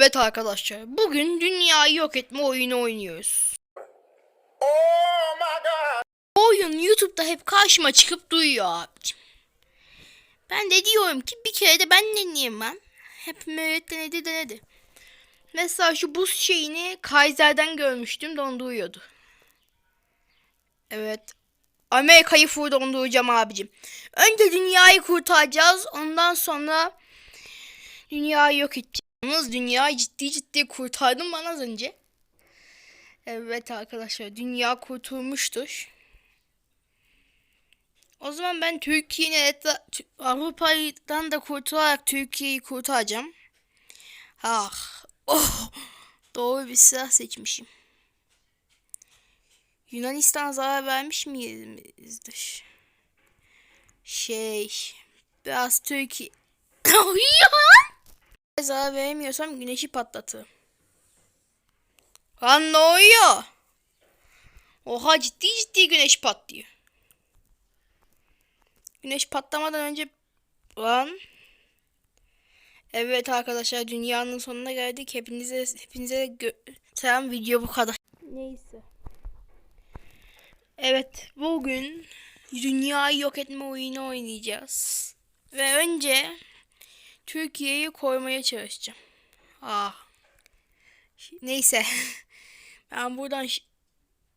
Evet arkadaşlar bugün dünyayı yok etme oyunu oynuyoruz. Bu oyun YouTube'da hep karşıma çıkıp duyuyor abicim. Ben de diyorum ki bir kere de ben deneyeyim ben. Hep Mehmet denedi denedi. Mesela şu buz şeyini Kaiser'den görmüştüm donduruyordu. Evet. Amerika'yı full donduracağım abicim. Önce dünyayı kurtaracağız. Ondan sonra dünyayı yok edeceğiz. Yalnız dünyayı ciddi ciddi kurtardım ben az önce. Evet arkadaşlar dünya kurtulmuştur. O zaman ben Türkiye'nin Avrupa'dan da kurtularak Türkiye'yi kurtaracağım. Ah. Oh. Doğru bir silah seçmişim. Yunanistan zarar vermiş miyizdir? Şey. Biraz Türkiye. Zarar veremiyorsam güneşi patlatırım. Lan ne oluyor? Oha ciddi ciddi güneş patlıyor. Güneş patlamadan önce lan Evet arkadaşlar dünyanın sonuna geldik. Hepinize hepinize selam video bu kadar. Neyse. Evet bugün dünyayı yok etme oyunu oynayacağız. Ve önce Türkiye'yi koymaya çalışacağım. Ah. Neyse. Ben buradan ş-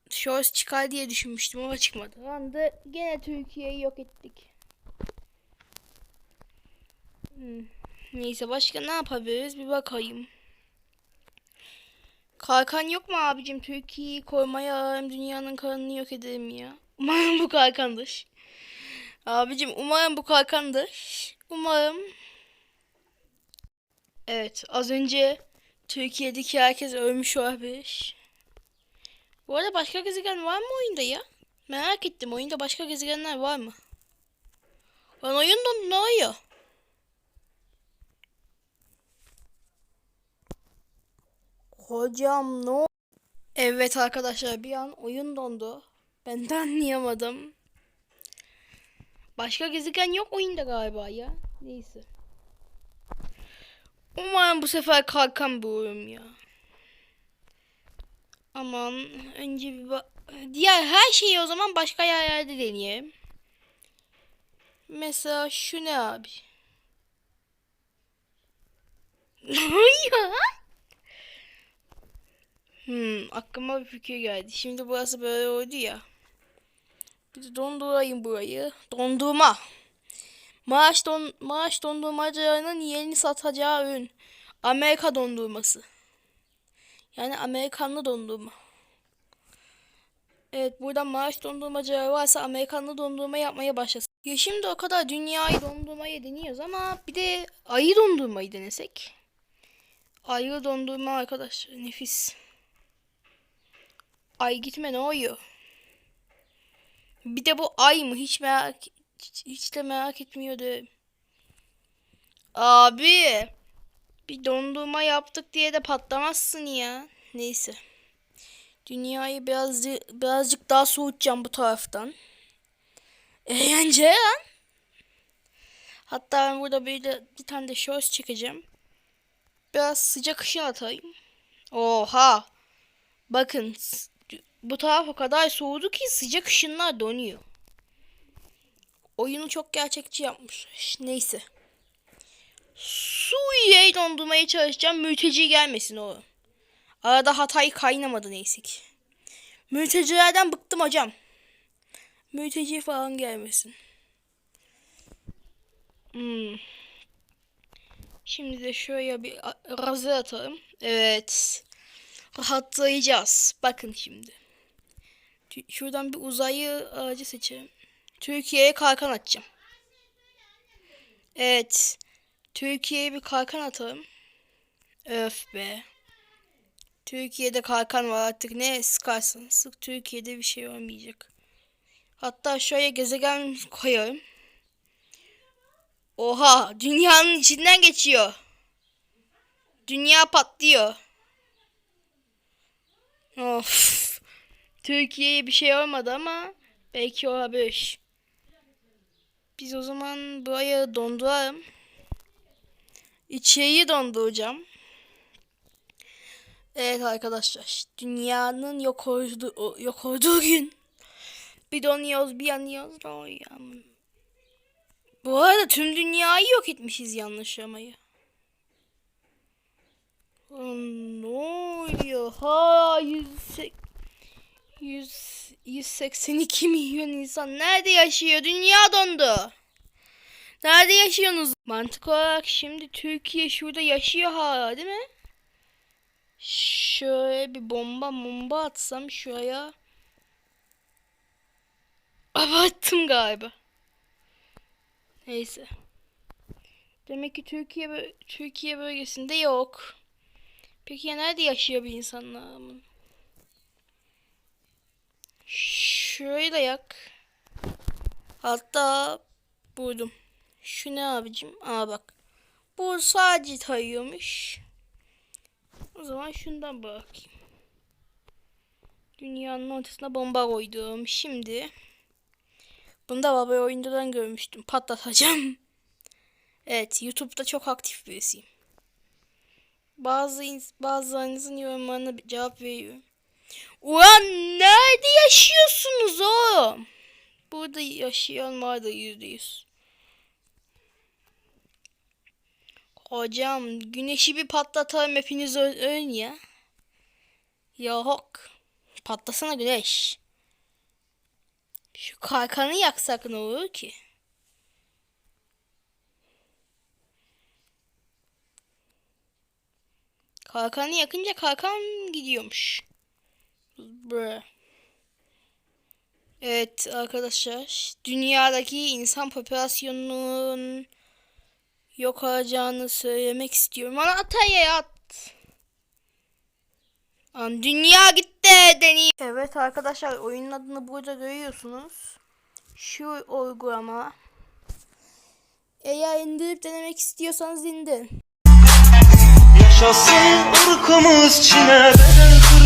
shorts çıkar diye düşünmüştüm ama çıkmadı. Lan da gene Türkiye'yi yok ettik. Hmm. Neyse başka ne yapabiliriz bir bakayım. Kalkan yok mu abicim? Türkiye'yi koymaya hem dünyanın kanını yok edelim ya. Umarım bu kalkandır. Abicim umarım bu kalkandır. Umarım. Evet az önce Türkiye'deki herkes ölmüş olabilir. Bu arada başka gezegen var mı oyunda ya? Merak ettim oyunda başka gezegenler var mı? Lan oyun dondu ne oluyor? Hocam ne Evet arkadaşlar bir an oyun dondu. Ben de anlayamadım. Başka gezegen yok oyunda galiba ya. Neyse. Umarım bu sefer kalkan bulurum ya. Aman önce bir diğer her şeyi o zaman başka yerlerde deneyelim. Mesela şu ne abi? ya. Hmm, aklıma bir fikir geldi. Şimdi burası böyle oldu ya. Bir de dondurayım burayı. Dondurma. Maaş, don maaş dondurmacılarının yeni satacağı ürün. Amerika dondurması. Yani Amerikanlı dondurma. Evet buradan Maraş dondurmacıları varsa Amerikanlı dondurma yapmaya başlasın. Ya şimdi o kadar dünyayı dondurmayı deniyoruz ama bir de ayı dondurmayı denesek. Ayı dondurma arkadaşlar nefis. Ay gitme ne oluyor? Bir de bu ay mı hiç merak hiç, hiç de merak etmiyordu. Abi bir dondurma yaptık diye de patlamazsın ya. Neyse. Dünyayı biraz birazcık daha soğutacağım bu taraftan. Eğlence lan. Hatta ben burada bir, de, bir tane de shorts çekeceğim. Biraz sıcak ışığı atayım. Oha. Bakın bu taraf o kadar soğudu ki sıcak ışınlar donuyor. Oyunu çok gerçekçi yapmış. Neyse. Suriye'yi dondurmaya çalışacağım. Mülteci gelmesin o. Arada Hatay kaynamadı neyse ki. Mültecilerden bıktım hocam. Mülteci falan gelmesin. Hmm. Şimdi de şöyle bir razı atalım. Evet. Rahatlayacağız. Bakın şimdi. Şuradan bir uzayı ağacı seçelim. Türkiye'ye kalkan atacağım. Evet. Türkiye'ye bir kalkan atalım. Öf be. Türkiye'de kalkan var artık ne sıkarsın sık Türkiye'de bir şey olmayacak. Hatta şöyle gezegen koyalım. Oha dünyanın içinden geçiyor. Dünya patlıyor. Of. Türkiye'ye bir şey olmadı ama belki olabilir. Biz o zaman burayı donduralım. İçeriği donduracağım. Evet arkadaşlar. Dünyanın yok olduğu, yok olduğu gün. Bir donuyoruz bir yanıyoruz. Oy aman. Bu arada tüm dünyayı yok etmişiz yanlışlamayı. Ne oluyor? Ha 100, 100, 182 milyon insan nerede yaşıyor? Dünya dondu. Nerede yaşıyorsunuz? Mantık olarak şimdi Türkiye şurada yaşıyor hala değil mi? Şöyle bir bomba bomba atsam şuraya. Abarttım galiba. Neyse. Demek ki Türkiye Türkiye bölgesinde yok. Peki ya nerede yaşıyor bir insanlar? Da yak. Hatta buldum. Şu ne abicim? Aa bak. Bu sadece tayıyormuş. O zaman şundan bırakayım. Dünyanın ortasına bomba koydum. Şimdi bunu da baba oyundan görmüştüm. Patlatacağım. Evet, YouTube'da çok aktif birisiyim. Bazı bazılarınızın yorumlarına cevap veriyorum. Ulan nerede yaşıyorsunuz oğlum? Burada yaşayan var da yüzde yüz. Hocam güneşi bir patlatalım hepiniz ö- ölün ya. Yok. Patlasana güneş. Şu kalkanı yaksak ne olur ki? Kalkanı yakınca kalkan gidiyormuş. Bre. Evet arkadaşlar. Dünyadaki insan popülasyonunun yok olacağını söylemek istiyorum. Ana ataya at. Lan dünya gitti deneyim. Evet arkadaşlar oyunun adını burada görüyorsunuz. Şu uygulama. Eğer indirip denemek istiyorsanız indirin. Yaşasın ırkımız Çin'e kırk